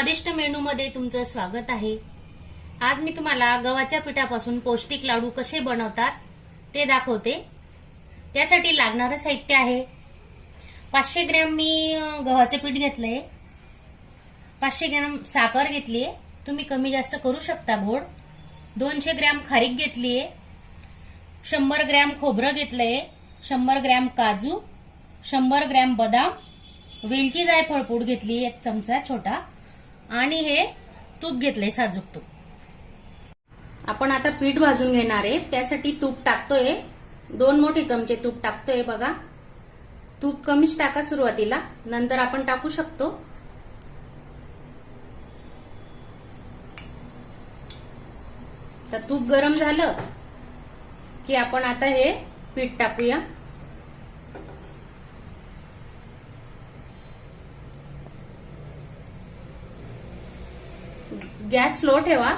स्वादिष्ट मेनूमध्ये तुमचं स्वागत आहे. आज मी तुम्हाला गव्हाच्या पिठापासून पौष्टिक लाडू कसे बनवतात ते दाखवते. त्यासाठी लागणारं साहित्य आहे. पाचशे ग्रॅम मी गव्हाचं पीठ घेतलंय. पाचशे ग्रॅम साखर घेतलीये. तुम्ही कमी जास्त करू शकता गोड दोनशे ग्रॅम खारीक घेतलीये. शंभर ग्रॅम खोबरं घेतलंय. शंभर ग्रॅम काजू. शंभर ग्रॅम बदाम. वेलची जायफळपूड घेतली एक चमचा छोटा. आणि हे तूप घेतलंय साजूक तूप. आपण आता पीठ भाजून घेणार आहे. त्यासाठी तूप टाकतोय. दोन मोठे चमचे तूप टाकतोय बघा. तूप कमीच टाका सुरुवातीला. नंतर आपण टाकू शकतो. तर तूप गरम झालं की आपण आता हे पीठ टाकूया. गॅस स्लो ठेवा.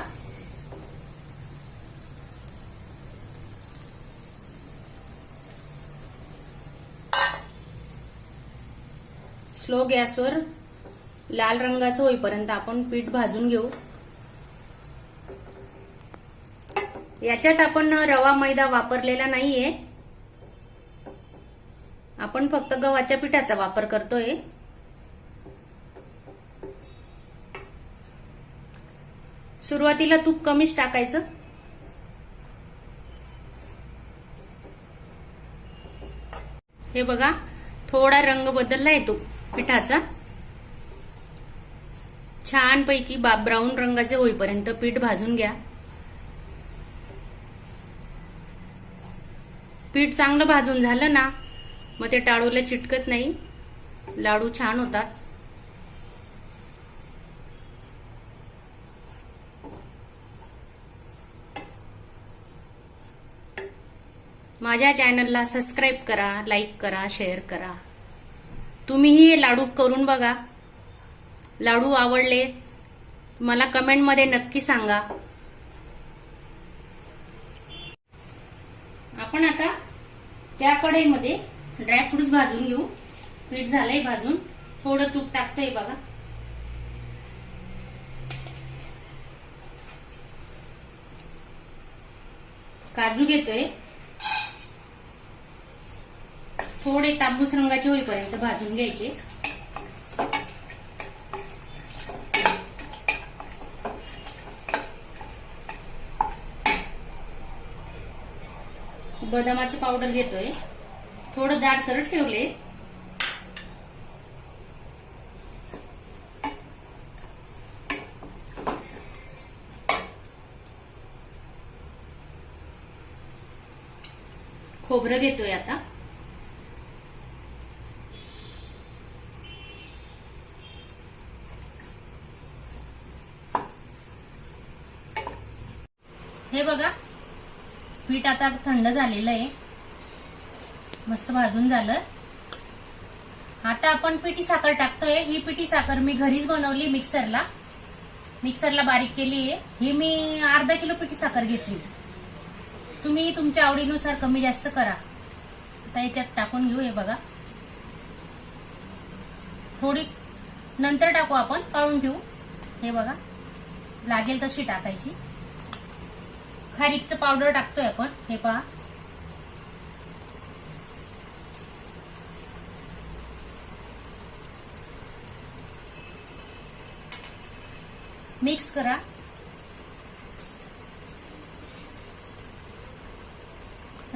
स्लो गॅसवर लाल रंगाचं होईपर्यंत आपण पीठ भाजून घेऊ. याच्यात आपण रवा मैदा वापरलेला नाहीये. आपण फक्त गव्हाच्या पिठाचा वापर करतोय. सुरुवातीला तूप कमीच टाकायचं. हे बघा थोडा रंग बदलला येतो पिठाचा. छानपैकी बा ब्राऊन रंगाचे होईपर्यंत पीठ भाजून घ्या. पीठ चांगलं भाजून झालं ना मग ते टाळूला चिटकत नाही. लाडू छान होतात. माझ्या चॅनलला सबस्क्राईब करा लाईक करा शेअर करा. तुम्हीही हे लाडू करून बघा. लाडू आवडले मला कमेंटमध्ये नक्की सांगा. आपण आता त्या कढईमध्ये ड्रायफ्रुट्स भाजून घेऊ. पीठ झालंय भाजून. थोडं तूप टाकतोय बघा. काजू घेतोय. थोडे तांबूस रंगाचे होईपर्यंत भाजून घ्यायचे. बदामाचं पावडर घेतोय. थोडं जाडसरच ठेवले. खोबरं घेतोय आता. हे बघा. पीठ आता थंड झालेलं आहे. मस्त भाजून झालं. आता आपण पिठी साखर टाकतोय. ही पिठी साखर मी घरीच बनवली मिक्सरला. मिक्सरला बारीक केली आहे. ही मी अर्धा किलो पिठी साखर घेतली. तुम्ही तुमच्या आवडीनुसार कमी जास्त करा. आता याच्यात टाकून घेऊ हे बघा. थोडी नंतर टाकू आपण काढून ठेवू. हे बघा. लागेल तशी टाकायची. खारीकचं पावडर टाकतोय आपण. हे पहा. मिक्स करा.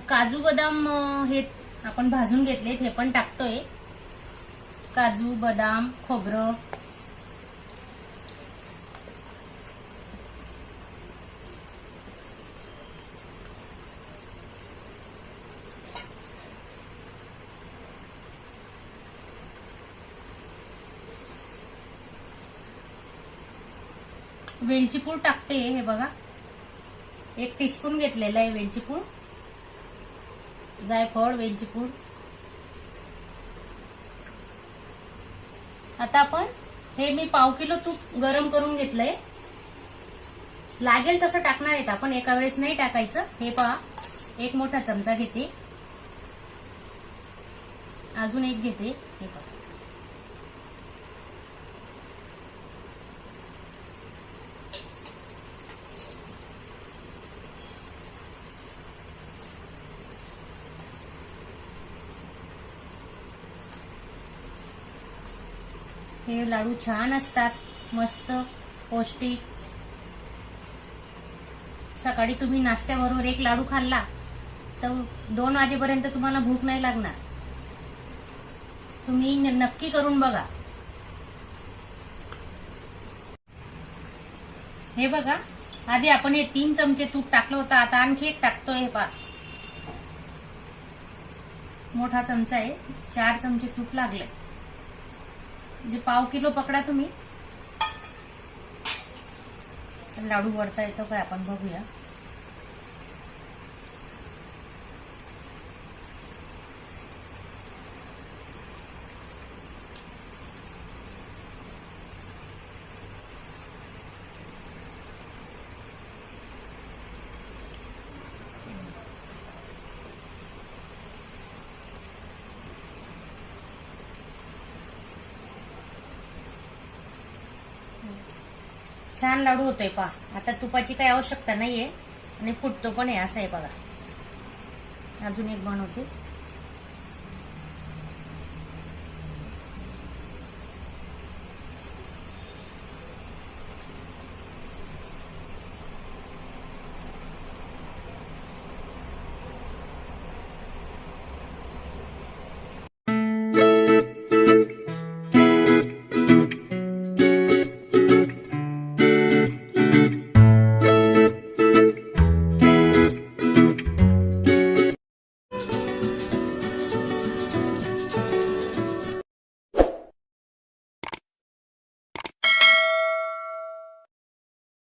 काजू बदाम हे आपण भाजून घेतलेत हे पण टाकतोय. काजू बदाम खोबरं. वेलची पूड टाकते हे बघा. एक टीस्पून घेतलेला आहे वेलची पूड. जायफळ वेलची पूड. आता आपण हे मी पाव किलो तूप गरम करून घेतलंय. लागेल तसं टाकणार आहेत आपण एका वेळेस नाही टाकायचं. हे पहा एक मोठा चमचा घेते. अजून एक घेते हे पहा. हे लाडू छान असतात मस्त पौष्टिक. सकाळी तुम्ही नाश्त्याबरोबर एक लाडू खाल्ला तर दोन वाजेपर्यंत तुम्हाला भूक नाही लागणार. तुम्ही नक्की करून बघा. हे बघा आधी आपण हे तीन चमचे तूप टाकलं होतं आता आणखी एक टाकतोय हे पा मोठा चमचा आहे चार चमचे तूप लागले म्हणजे पाव किलो पकडा तुम्ही. लाडू वरता येतो काय आपण बघूया. छान लाडू होतोय पा आता तुपाची काही आवश्यकता नाहीये. आणि फुटतो पण आहे असं आहे बघा. अजून एक बनवते